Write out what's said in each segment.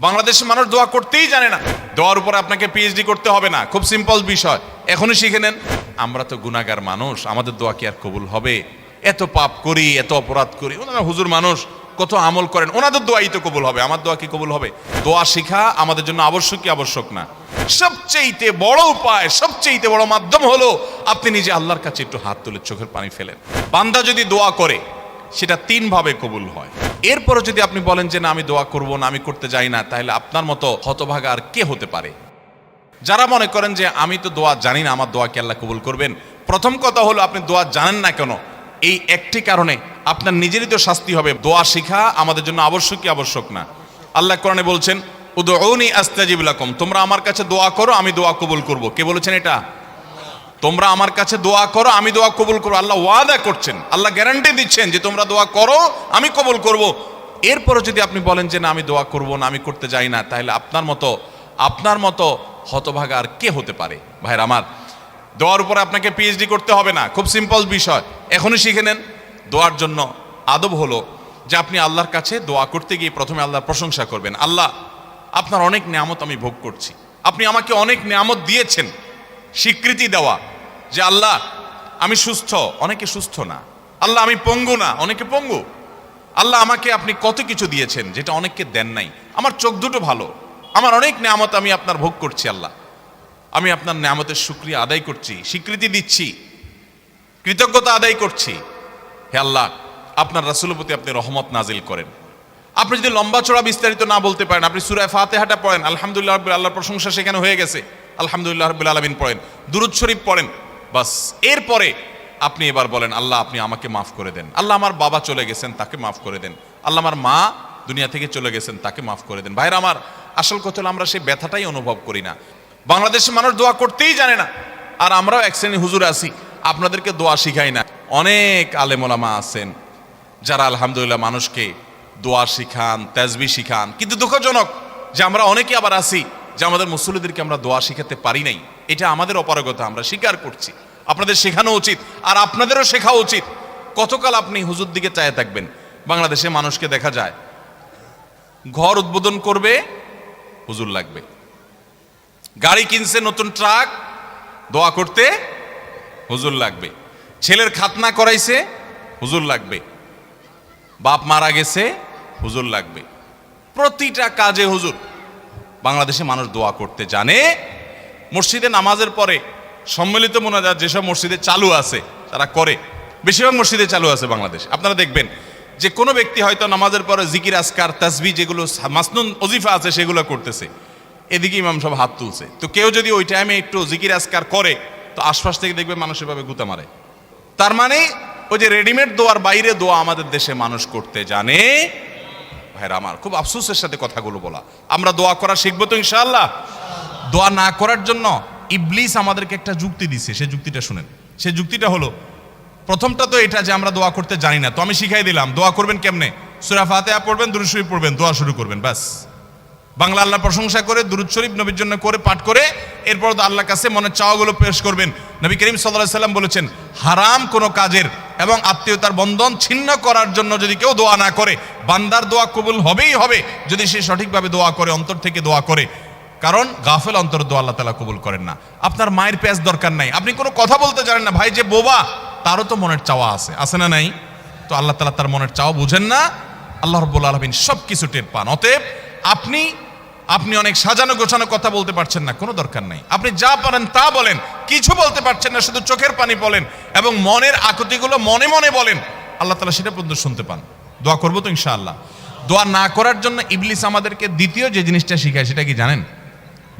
বাংলাদেশের মানুষ দোয়া করতেই জানে না। দোয়ার উপরে আপনাকে পিএইচডি করতে হবে না। খুব সিম্পল বিষয়। এখনই শিখে নেন। আমরা তো গুণাগার মানুষ। আমাদের দোয়া কি আর কবুল হবে? এত পাপ করি, এত অপরাধ করি। ওনারা হুজুর মানুষ, কত আমল করেন। ওনাদের দোয়াই তো কবুল হবে। আমার দোয়া কি কবুল হবে? দোয়া শিখা আমাদের জন্য আবশ্যক কি আবশ্যক না? সবচেয়েতে বড় উপায় সবচেয়েতে বড় মাধ্যম হলো আপনি নিজে আল্লাহর কাছে একটু হাত তুলে চোখের পানি ফেলেন। বান্দা যদি দোয়া করে সেটা তিনভাবে কবুল হয়। এরপরে যদি আপনি বলেন যে, না, আমি দোয়া করব না, আমি করতে যাই না, তাহলে আপনার মতো হতভাগা আর কে হতে পারে? যারা মনে করেন যে, আমি তো দোয়া জানি না, আমার দোয়া কি আল্লাহ কবুল করবেন। প্রথম কথা হলো, আপনি দোয়া জানেন না কেন? এই একটি কারণে আপনার নিজেরই তো শাস্তি হবে। দোয়া শিখা আমাদের জন্য আবশ্যক কি আবশ্যক না। আল্লাহ কোরআনে বলছেন উদৌনি আস্তাজিব লাকুম। তোমরা আমার কাছে দোয়া করো, আমি দোয়া কবুল করব। কে বলেছেন এটা? তোমরা আমার কাছে দোয়া করো, আমি দোয়া কবুল করব। আল্লাহ ওয়াদা করছেন। আল্লাহ গ্যারান্টি দিচ্ছেন যে তোমরা দোয়া করো, আমি কবুল করব। এরপরে যদি আপনি বলেন যে, না, আমি দোয়া করব না, আমি করতে যাই না, তাহলে আপনার মতো আপনার মতো হতভাগা আর কে হতে পারে? ভাইর আমার, দোয়ার উপরে আপনাকে পিএইচডি করতে হবে না। খুব সিম্পল বিষয়। এখনই শিখে নেন। দোয়ার জন্য আদব হলো যে আপনি আল্লাহর কাছে দোয়া করতে গিয়ে প্রথমে আল্লাহর প্রশংসা করবেন। আল্লাহ, আপনার অনেক নিয়ামত আমি ভোগ করছি। আপনি আমাকে অনেক নিয়ামত দিয়েছেন। স্বীকৃতি দেওয়া যে আল্লাহ, আমি সুস্থ, অনেকে সুস্থ না। আল্লাহ, আমি পঙ্গু না, অনেকে পঙ্গু। আল্লাহ আমাকে আপনি কত কিছু দিয়েছেন যেটা অনেককে দেন নাই। আমার চোখ দুটো ভালো। আমার অনেক নিয়ামত আমি আপনার ভোগ করছি, আল্লাহ। আমি আপনার নিয়ামতের সুক্রিয়া আদায় করছি, স্বীকৃতি দিচ্ছি, কৃতজ্ঞতা আদায় করছি। হে আল্লাহ, আপনার রাসুলের প্রতি আপনি রহমত নাজিল করেন। আপনি যদি লম্বা চড়া বিস্তারিত না বলতে পারেন, আপনি সুরায় ফাতেহাটা পড়েন, আলহামদুলিল্লাহ আল্লাহর প্রশংসা সেখানে হয়ে গেছে। আলহামদুলিল্লাহ রব্বিল আলমিন পড়েন, দুরুদ শরীফ পড়েন, বাস। এরপরে আপনি এবার বলেন, আল্লাহ আপনি আমাকে মাফ করে দেন। আল্লাহ আমার বাবা চলে গেছেন, তাকে মাফ করে দেন। আল্লাহ আমার মা দুনিয়া থেকে চলে গেছেন, তাকে মাফ করে দেন। ভাইরা আমার, আসল কথা হলো আমরা সেই ব্যথাটাই অনুভব করি না। বাংলাদেশের মানুষ দোয়া করতেই জানে না। আর আমরাও এক শ্রেণি হুজুর আছি, আপনাদেরকে দোয়া শিখাই না। অনেক আলেমোলামা আছেন, যারা আলহামদুলিল্লাহ মানুষকে দোয়া শিখান, তেজবি শিখান। কিন্তু দুঃখজনক যে আমরা অনেকে আবার আছি যে আমাদের মুসল্লিদেরকে আমরা দোয়া শিখাতে পারি নাই, এটা আমাদের অপারগতা, আমরা স্বীকার করছি। আপনাদের শেখানো উচিত, আর আপনাদেরও শেখা উচিত। কতকাল আপনি হুজুর দিকে চায় থাকবেন? বাংলাদেশে মানুষকে দেখা যায়, ঘর উদ্বোধন করবে, হুজুর লাগবে। গাড়ি কিনছে নতুন ট্রাক, দোয়া করতে হুজুর লাগবে। ছেলের খাতনা করাইছে, হুজুর লাগবে। বাপ মারা গেছে, হুজুর লাগবে। প্রতিটা কাজে হুজুর। বাংলাদেশে মানুষ দোয়া করতে জানে। মসজিদে নামাজের পরে সম্মিলিত মোনাজাত যেসব মসজিদে চালু আছে, তারা করে। বেশিরভাগ মসজিদে চালু আছে বাংলাদেশ। আপনারা দেখবেন যে কোনো ব্যক্তি হয়তো নামাজের পরে জিকির আসকার তাসবি যেগুলো মাসনুন অজিফা আছে, সেগুলো করতেছে। এদিকে ইমাম সব হাত তুলছে। তো কেউ যদি ওই টাইমে একটু জিকির আসকার করে, তো আশপাশ থেকে দেখবে মানুষ এভাবে গুতা মারে। তার মানে ওই যে রেডিমেড দোয়ার বাইরে দোয়া আমাদের দেশে মানুষ করতে জানে। ভাইরা আমার, খুব আফসোসের সাথে কথাগুলো বলা। আমরা দোয়া করা শিখব তো ইনশাআল্লাহ? দোয়া না করার জন্য ইবলিস আমাদেরকে একটা যুক্তি দিছে, সে যুক্তিটা শুনেন। সে যুক্তিটা হলো, প্রথমটা তো এটা যে আমরা দোয়া করতে জানি না, তো আমি শিখাই দিলাম, দোয়া করবেন কেমনে? সুরা ফাতেহা পড়বেন, দুরুদ শরীফ পড়বেন, দোয়া শুরু করবেন, ব্যাস। বাংলা আল্লাহ প্রশংসা করে, দুরুদ শরীফ নবীর জন্য করে, পাঠ করে, এরপর তো আল্লাহর কাছে মনে চাওয়াগুলো পেশ করবেন। নবী করিম সাল্লাহ সাল্লাম বলেছেন, হারাম কোনো কাজের এবং আত্মীয়তার বন্ধন ছিন্ন করার জন্য যদি কেউ দোয়া না করে, বান্দার দোয়া কবুল হবেই হবে যদি সে সঠিকভাবে দোয়া করে, অন্তর থেকে দোয়া করে। কারণ গাফেল অন্তর দোয়া আল্লাহ তালা কবুল করেন না। আপনার মায়ের প্যাঁচ দরকার নাই। আপনি কোনো কথা বলতে জানেন না, ভাই, যে বোবা, তারও তো মনের চাওয়া আছে। আছে না নাই? তো আল্লাহ তালা তার মনের চাওয়া বুঝেন না। আল্লাহ রব্বুল আলমিন সব কিছু টের পান। অতএব আপনি আপনি অনেক সাজানো গোছানো কথা বলতে পারছেন না, কোনো দরকার নাই। আপনি যা পারেন তা বলেন। কিছু বলতে পারছেন না, শুধু চোখের পানি বলেন এবং মনের আকুতিগুলো মনে মনে বলেন। আল্লাহ তালা সেটা পর্যন্ত শুনতে পান। দোয়া করব তো ইনশাআল্লাহ। দোয়া না করার জন্য ইবলিস আমাদেরকে দ্বিতীয় যে জিনিসটা শিখায়, সেটা কি জানেন?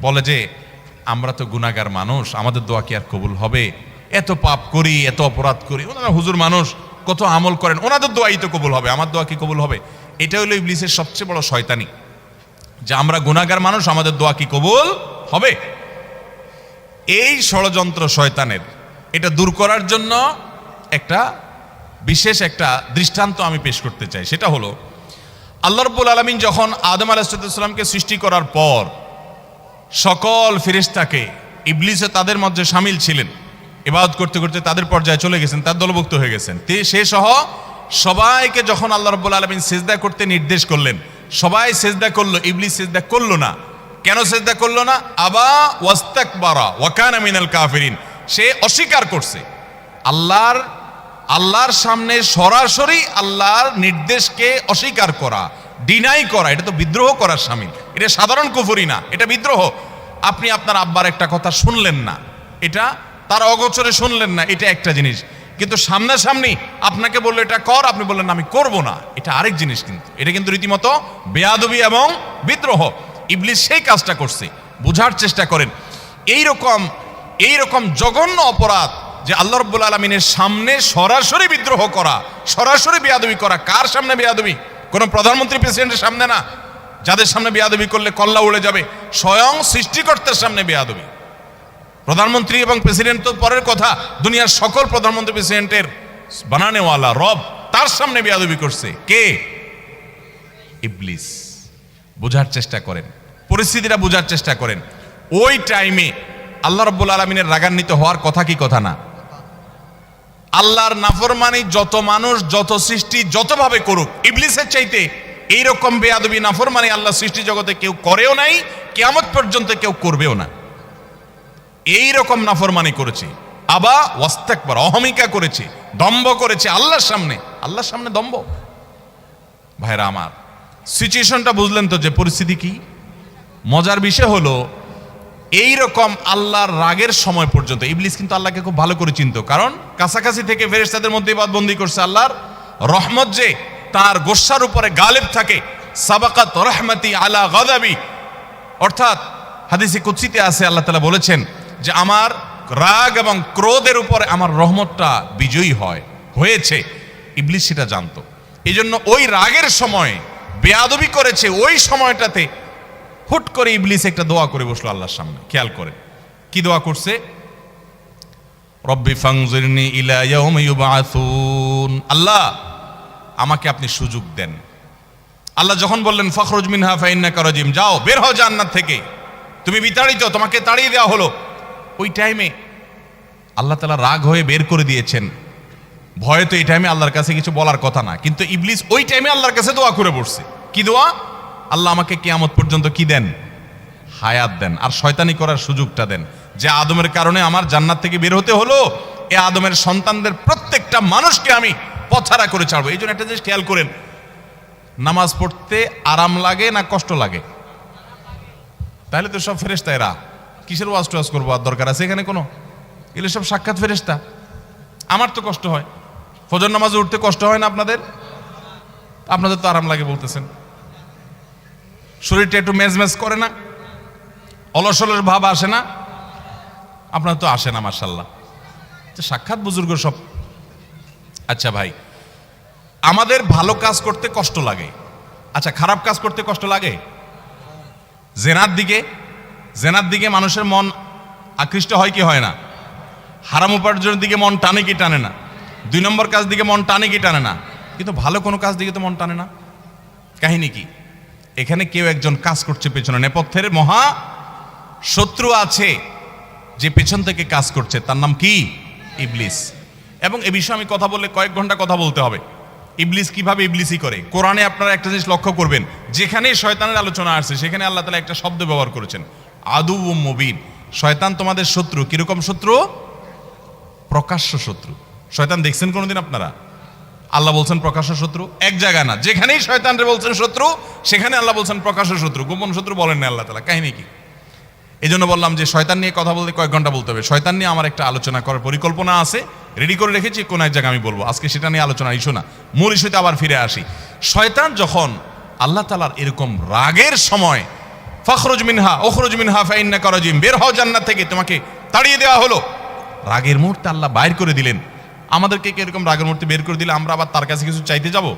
বলে যে, আমরা তো গুণাগার মানুষ, আমাদের দোয়া কি আর কবুল হবে? এত পাপ করি, এত অপরাধ করি, ওনারা হুজুর মানুষ, কত আমল করেন, ওনাদের দোয়াই তো কবুল হবে, আমার দোয়া কি কবুল হবে? এটা হলো ইবলিসের সবচেয়ে বড় শয়তানি। যে, আমরা গুণাগার মানুষ, আমাদের দোয়া কি কবুল হবে? এই ষড়যন্ত্র শয়তানের। এটা দূর করার জন্য একটা বিশেষ একটা দৃষ্টান্ত আমি পেশ করতে চাই। সেটা হলো, আল্লাহ রব্বুল আলমিন যখন আদম আলাহিসামকে সৃষ্টি করার পর সকল ফিরিস্তাকে ইবলিসে তাদের মধ্যে সামিল ছিলেন, ইবাদত করতে করতে তাদের পর্যায়ে চলে গেছেন, তার দলভুক্ত হয়ে গেছেন। সে সহ সবাইকে যখন আল্লাহ রব্বুল আলমিন সেজদা করতে নির্দেশ করলেন, সবাই সেজদা করল, ইবলিস সেজদা করল না কেন সেজদা করল না? আবা ওয়াস্তাক বারা ওয়াকানা মিনাল কাফিরিন। সে অস্বীকার করছে। আল্লাহর আল্লাহর সামনে সরাসরি আল্লাহর নির্দেশকে অস্বীকার করা ডিনাই করা, এটা তো বিদ্রোহ করার সামিল। এটা সাধারণ কুফরি না, এটা বিদ্রোহ। আপনি আপনার আব্বার একটা কথা শুনলেন না। এটা তার অগোচরে শুনলেন না, এটা একটা জিনিস। কিন্তু সামনাসামনি আপনাকে বলল, এটা কর। আপনি বললেন আমি করব না। এটা আরেক জিনিস কিন্তু। এটা কিন্তু রীতিমতো বেয়াদবি এবং বিদ্রোহ। ইবলিস সেই কাজটা করছে। বোঝার চেষ্টা করেন। এই রকম এই রকম জঘন্য অপরাধ যে আল্লাহ রব্বুল আলমিনের সামনে সরাসরি বিদ্রোহ করা, সরাসরি বেয়াদবি করা, কার সামনে বেয়াদবি? কোনো প্রধানমন্ত্রী প্রেসিডেন্টের সামনে না। যাদের সামনে বেয়াদবি করলে কল্লা উড়ে যাবে। স্বয়ং সৃষ্টিকর্তার সামনে বেয়াদবি। প্রধানমন্ত্রী এবং প্রেসিডেন্ট তো পরের কথা। দুনিয়ার সকল প্রধানমন্ত্রী প্রেসিডেন্টের বানানেওয়ালা রব তার সামনে বেয়াদবি করছে। কে? ইবলিস। বোঝার চেষ্টা করেন। পরিস্থিতিটা বোঝার চেষ্টা করেন। ওই টাইমে আল্লাহ রব্বুল আলমিনের রাগান্বিত হওয়ার কথা কি কথা না? আল্লাহর নাফরমানি যত মানুষ, যত সৃষ্টি, যতভাবে করুক, ইবলিসের চাইতে এইরকম বেয়াদবি, নাফরমানি আল্লাহ সৃষ্টি জগতে কেউ করেও নাই, কেয়ামত পর্যন্ত কেউ করবেও না। এই রকম নাফরমানি করেছে। আবা ওয়াস্তাকবার, অহমিকা করেছে, দম্ভ করেছে আল্লাহর সামনে। আল্লাহর সামনে দম্ভ। ভাইরা আমার সিচুয়েশনটা বুঝলেন তো যে পরিস্থিতি কি? মজার বিষয় হলো এই রকম আল্লাহর রাগের সময় পর্যন্ত, ইবলিস কিন্তু আল্লাহকে খুব ভালো করে চিনত। কারণ কাছাকাছি থেকে ফেরেশতাদের মধ্যে বন্দি করছে আল্লাহর রহমত যে, তার গোসার উপরে গালেব থাকে। সাবাকাত রহমতি আলা গদাবি। অর্থাৎ হাদিসে কুৎসিতে আছে, আল্লাহ তালা বলেছেন যে, আমার রাগ এবং ক্রোধের উপরে আমার রহমতটা বিজয়ী হয়, হয়েছে। ইবলিস সেটা জানতো। এই জন্য ওই রাগের সময়, বেয়াদবি করেছে, ওই সময়টাতে হুট করে ইবলিস একটা দোয়া করে বসল আল্লাহর সামনে। খেয়াল করে। কি দোয়া করছে? রব্বি ফাংজিরনি ইলা ইউবাসুন আল্লাহ, আমাকে আপনি সুযোগ দেন। আল্লাহ যখন বললেন, ফখরুজ মিনহা ফাইন্নাকা রাজিম। যাও, বের হও জান্নাত থেকে। তুমি বিতাড়িত, তোমাকে তাড়িয়ে দেওয়া হলো। ওই টাইমে আল্লাহ তালা রাগ হয়ে বের করে দিয়েছেন। ভয়ে তো এই টাইমে আল্লাহর কাছে কিছু বলার কথা না। কিন্তু ইবলিস ওই টাইমে আল্লাহর কাছে দোয়া করে বসছে। কি দোয়া? আল্লাহ আমাকে কিয়ামত পর্যন্ত কি দেন? হায়াত দেন। আর শয়তানি করার সুযোগটা দেন। যে আদমের কারণে আমার জান্নাত থেকে বের হতে হলো, এ আদমের সন্তানদের প্রত্যেকটা মানুষকে আমি পছাড়া করে ছাড়বো। এই জন্য একটা জিনিস খেয়াল করেন, নামাজ পড়তে আরাম লাগে না কষ্ট লাগে? তাহলে তো সব ফেরেস্তা এরা। কিসের ওয়াজ টোয়াজ করব? আর দরকার আছে এখানে কোনো? এগুলো সব সাক্ষাৎ ফেরেস্তা আমার তো কষ্ট হয়। ফজর নামাজে উঠতে কষ্ট হয় না আপনাদের? আপনাদের তো আরাম লাগে বলতেছেন। শরীরটা একটু মেজ মেজ করে না অলস অলস ভাব আসে না। আপনার তো আসে না মার্শাল্লাহ সাক্ষাৎ বুজুর্গ সব। আচ্ছা ভাই, আমাদের ভালো কাজ করতে কষ্ট লাগে। আচ্ছা খারাপ কাজ করতে কষ্ট লাগে? জেনার দিকে জেনার দিকে মানুষের মন আকৃষ্ট হয় কি হয় না? হারাম উপার্জনের দিকে মন টানে কি টানে না? দুই নম্বর কাজ দিকে মন টানে কি টানে না? কিন্তু ভালো কোনো কাজ দিকে তো মন টানে না। কাহিনী কি? এখানে কেউ একজন কাজ করছে পেছনে। নেপথ্যের মহা শত্রু আছে যে পেছন থেকে কাজ করছে। তার নাম কি? ইবলিস। এবং এ বিষয়ে আমি কথা বললে কয়েক ঘণ্টা কথা বলতে হবে। ইবলিস কীভাবে ইবলিসই করে? কোরআনে আপনারা একটা জিনিস লক্ষ্য করবেন যেখানে শয়তানের আলোচনা আসছে, সেখানে আল্লাহ তালা একটা শব্দ ব্যবহার করেছেন। আদু ও মবিন। শয়তান তোমাদের শত্রু। কীরকম শত্রু? প্রকাশ্য শত্রু। শয়তান দেখছেন কোনোদিন আপনারা? আল্লাহ বলছেন প্রকাশ্য শত্রু? এক জায়গা না। যেখানেই শয়তানরে বলছেন শত্রু, সেখানে আল্লাহ বলছেন প্রকাশ্য শত্রু। গোপন শত্রু বলেন না আল্লাহ তালা কাহিনী কি? এই জন্য বললাম যে শয়তান নিয়ে কথা বলতে কয়েক ঘণ্টা বলতে হবে। শয়তান নিয়ে আমার একটা আলোচনা করার পরিকল্পনা আছে। রেডি করে রেখেছি, কোন এক জায়গায় আমি বলব। আজকে সেটা নিয়ে আলোচনা ইস্যু না। মূল ইস্যুতে আবার ফিরে আসি। শয়তান যখন আল্লাহ তালার এরকম রাগের সময়, ফখরুজ মিনহা ওখরুজ মিনহা ফাইন্না করজিম বের হও জান্নাত থেকে, তোমাকে তাড়িয়ে দেওয়া হলো। রাগের মুহূর্তে আল্লাহ বাইর করে দিলেন। আমাদেরকে কি এরকম রাগের মুহূর্তে বের করে দিলে আমরা আবার তার কাছে কিছু চাইতে যাব?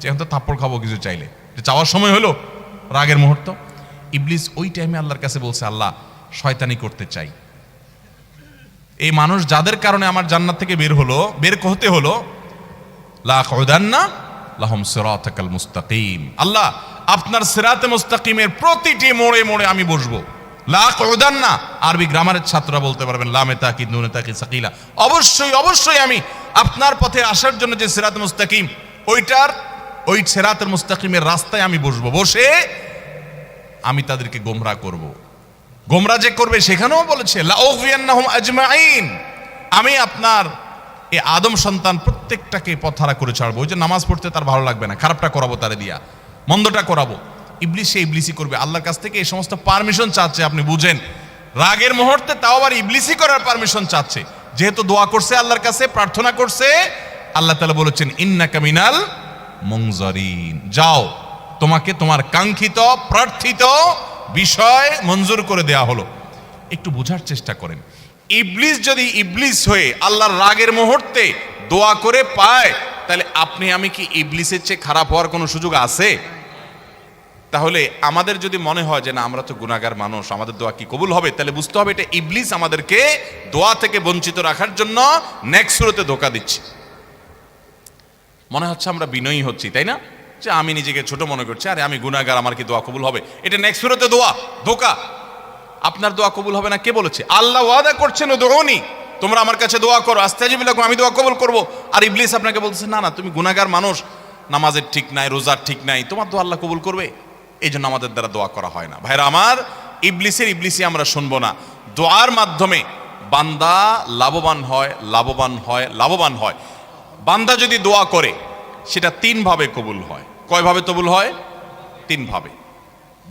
যে এখন তো থাপ্পড় খাব কিছু চাইলে। যে চাওয়ার সময় হলো রাগের মুহূর্ত। ইবলিস ওই টাইমে আল্লাহর কাছে বলছে, আল্লাহ, শয়তানি করতে চাই। এই মানুষ যাদের কারণে আমার জান্নাত থেকে বের হলো, বের হতে হলো লাহম মুস্তাকিম। আল্লাহ, আপনার সেরাতে মুস্তাকিমের প্রতিটি মোড়ে মোড়ে আমি বসবো। লাহুদান্না আরবি গ্রামারের ছাত্ররা বলতে পারবেন লামে তাকি নুনে তাকি সাকিলা। অবশ্যই অবশ্যই আমি আপনার পথে আসার জন্য যে সিরাত মুস্তাকিম, ওইটার, ওই সেরাতের মুস্তাকিমের রাস্তায় আমি বসবো। বসে আমি তাদেরকে গোমরা করব। গোমরা যে করবে সেখানেও বলেছে আজমাইন। আমি আপনার এই আদম সন্তান প্রত্যেকটাকে পথহারা করে ছাড়বো। ওই যে নামাজ পড়তে তার ভালো লাগবে না, খারাপটা করাবো তারে দিয়া, মন্দটা করাবো। ইবলিশ সে ইবলিসই করবে। আল্লাহর কাছ থেকে এই সমস্ত পারমিশন চাচ্ছে, আপনি বুঝেন। রাগের মুহূর্তে তাও আবার ইবলিসি করার পারমিশন চাচ্ছে। যেহেতু দোয়া করছে আল্লাহর কাছে, প্রার্থনা করছে, আল্লাহ তালা বলেছেন ইন্না কামিনাল মংজরিন যাও, তোমাকে তোমার কাঙ্ক্ষিত, প্রার্থিত বিষয় মঞ্জুর করে দেয়া হলো। একটু বোঝার চেষ্টা করেন। ইবলিস যদি ইবলিস হয়ে আল্লাহর রাগের মুহূর্তে দোয়া করে পায়, তাহলে আপনি, আমি কি ইবলিসের চেয়ে খারাপ হওয়ার কোনো সুযোগ আছে? তাহলে আমাদের যদি মনে হয় যে না, আমরা তো গুণাগার মানুষ, আমাদের দোয়া কি কবুল হবে? তাহলে বুঝতে হবে এটা ইবলিস আমাদেরকে দোয়া থেকে বঞ্চিত রাখার জন্য নেক্সট ধোকা দিচ্ছে। মনে হচ্ছে আমরা বিনয়ী হচ্ছি, তাই না? যে আমি নিজেকে ছোট মনে করছি, আরে আমি গুণাগার আমার কি দোয়া কবুল হবে? এটা নেক্সট দোয়া, ধোকা। আপনার দোয়া কবুল হবে না? কে বলেছে? আল্লাহ ওয়াদা করছেন ও দোনি তোমরা আমার কাছে দোয়া করো আস্তে আজিবিলাকুম আমি দোয়া কবুল করব। আর ইবলিস আপনাকে বলছে, না না, তুমি গুণাগার মানুষ, নামাজের ঠিক নাই, রোজার ঠিক নাই, তোমার দোয়া আল্লাহ কবুল করবে? এই জন্য আমাদের দ্বারা দোয়া করা হয় না। ভাইরা আমার, ইবলিসের ইবলিসই আমরা শুনব না। দোয়ার মাধ্যমে বান্দা লাভবান হয় লাভবান হয় লাভবান হয়। বান্দা যদি দোয়া করে, সেটা তিনভাবে কবুল হয়। কয়ভাবে কবুল হয়? তিনভাবে।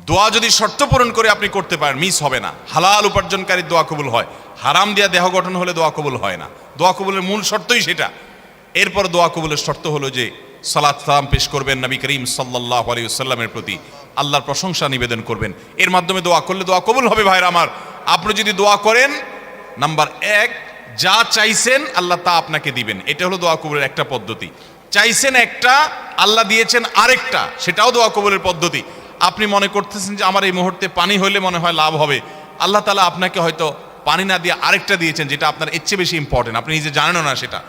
দোয়া যদি শর্ত পূরণ করে আপনি করতে পারেন, মিস হবে না। হালাল উপার্জনকারী দোয়া কবুল হয়। হারাম দিয়া দেহ গঠন হলে দোয়া কবুল হয় না। দোয়া কবুলের মূল শর্তই সেটা। এরপর দোয়া কবুলের শর্ত হলো যে, সালাত সালাম পেশ করবেন নবী করিম সাল্লাহ আলী প্রতি। আল্লাহর প্রশংসা নিবেদন করবেন। এর মাধ্যমে দোয়া করলে দোয়া কবুল হবে ভাইরা আমার। আপনি যদি দোয়া করেন, নাম্বার এক, যা চাইছেন আল্লাহ তা আপনাকে দিবেন। এটা হলো দোয়া কবুলের একটা পদ্ধতি। চাইছেন একটা, আল্লাহ দিয়েছেন আরেকটা, সেটাও দোয়া কবুলের পদ্ধতি। আপনি মনে করতেছেন যে আমার এই মুহূর্তে পানি হইলে মনে হয় লাভ হবে। আল্লাহ তালা আপনাকে হয়তো পানি না দিয়ে আরেকটা দিয়েছেন, যেটা আপনার এর চেয়ে বেশি ইম্পর্টেন্ট আপনি নিজে জানেনও না সেটা।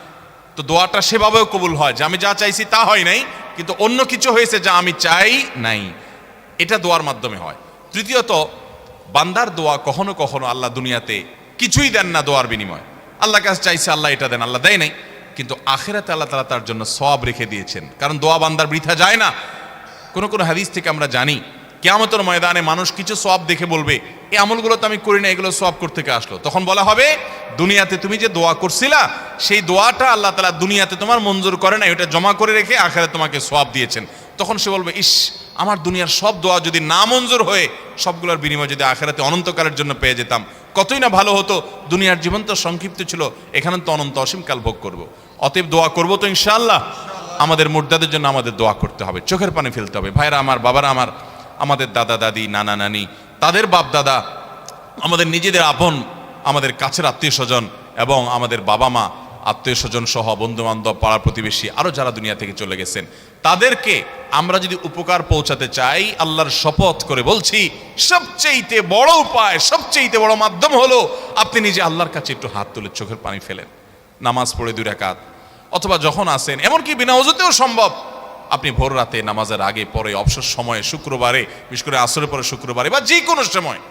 তো দোয়াটা সেভাবেও কবুল হয়। যে আমি যা চাইছি তা হয় নাই, কিন্তু অন্য কিছু হয়েছে যা আমি চাই নাই। এটা দোয়ার মাধ্যমে হয়। তৃতীয়ত, বান্দার দোয়া কখনো কখনো আল্লাহ দুনিয়াতে কিছুই দেন না দোয়ার বিনিময়। আল্লাহ কাছে চাইছে আল্লাহ এটা দেন, আল্লাহ দেয় নাই। কিন্তু আখেরাতে আল্লাহ তালা তার জন্য সব রেখে দিয়েছেন। কারণ দোয়া বান্দার বৃথা যায় না। কোনো কোনো হাদিস থেকে আমরা জানি, কেয়ামতের ময়দানে মানুষ কিছু সব দেখে বলবে এই আমলগুলো তো আমি করি না এগুলো সব করতে থেকে আসলো? তখন বলা হবে, দুনিয়াতে তুমি যে দোয়া করছিলা, সেই দোয়াটা আল্লাহ তালা দুনিয়াতে তোমার মঞ্জুর করে না ওটা জমা করে রেখে আখেরে তোমাকে সব দিয়েছেন। তখন সে বলবে, ইস আমার দুনিয়ার সব দোয়া যদি না মঞ্জুর হয়ে সবগুলোর বিনিময় যদি আখেরাতে অনন্তকালের জন্য পেয়ে যেতাম, কতই না ভালো হতো, দুনিয়ার জীবন তো সংক্ষিপ্ত ছিল এখানে তো অনন্ত অসীমকাল ভোগ করব। অতএব দোয়া করব তো ইনশাআল্লাহ, আমাদের মুর্দাদের জন্য আমাদের দোয়া করতে হবে, চোখের পানি ফেলতে হবে, ভাইরা আমার, বাবারা আমার, আমাদের দাদা, দাদি, নানা, নানি, তাদের বাপ, দাদা, আমাদের নিজেদের আপন, আমাদের কাছের আত্মীয় স্বজন এবং আমাদের বাবা মা আত্মীয় স্বজন সহ বন্ধু বান্ধব পাড়া প্রতিবেশী আরও যারা দুনিয়া থেকে চলে গেছেন, তাদেরকে আমরা যদি উপকার পৌঁছাতে চাই, আল্লাহর শপথ করে বলছি, সবচেয়েতে বড় উপায়, সবচেয়েতে বড় মাধ্যম হলো আপনি নিজে আল্লাহর কাছে একটু হাত তুলে চোখের পানি ফেলেন। নামাজ পড়ে দুই রাকাত, অথবা যখন আসেন এমনকি বিনা অজুতেও সম্ভব, আপনি ভোর রাতে নামাজের আগে, পরে অবসর সময়ে, শুক্রবারে, বিশেষ করে আসরের পরে শুক্রবারে, বা যে কোনো সময়,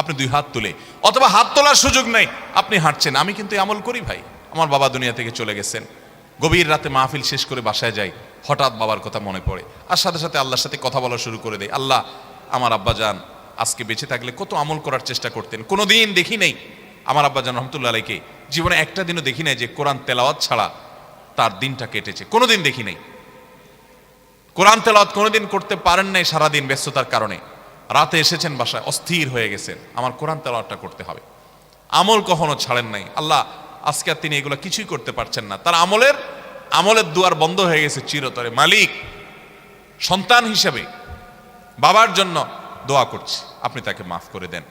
আপনি দুই হাত তুলে, অথবা হাত তোলার সুযোগ নেই, আপনি হাঁটছেন, আমি কিন্তু আমল করি ভাই। আমার বাবা দুনিয়া থেকে চলে গেছেন। গভীর রাতে মাহফিল শেষ করে বাসায় যাই, হঠাৎ বাবার কথা মনে পড়ে। আর সাথে সাথে আল্লাহর সাথে কথা বলা শুরু করে দেয় আল্লাহ, আমার আব্বা যান, আজকে বেঁচে থাকলে কত আমল করার চেষ্টা করতেন। কোনো দিন দেখি নেই, আমার আব্বা যান রহমতুল্লাহ আলাইকে, জীবনে একটা দিনও দেখি নাই যে কোরআন তেলাওয়াত ছাড়া তার দিনটা কেটেছে। কোনোদিন দেখি নাই। কোরআন তেলাওয়াত কোনোদিন করতে পারেন নাই সারাদিন ব্যস্ততার কারণে। রাতে এসেছেন বাসায়, অস্থির হয়ে গেছেন। আমার কোরআন তেলাওয়াতটা করতে হবে। আমল কখনো ছাড়েন নাই। আল্লাহ আজকে আর তিনি এগুলো কিছুই করতে পারছেন না। তার আমলের আমলের দুয়ার বন্ধ হয়ে গেছে চিরতরে। মালিক, সন্তান হিসেবে বাবার জন্য দোয়া করছি। আপনি তাকে মাফ করে দেন।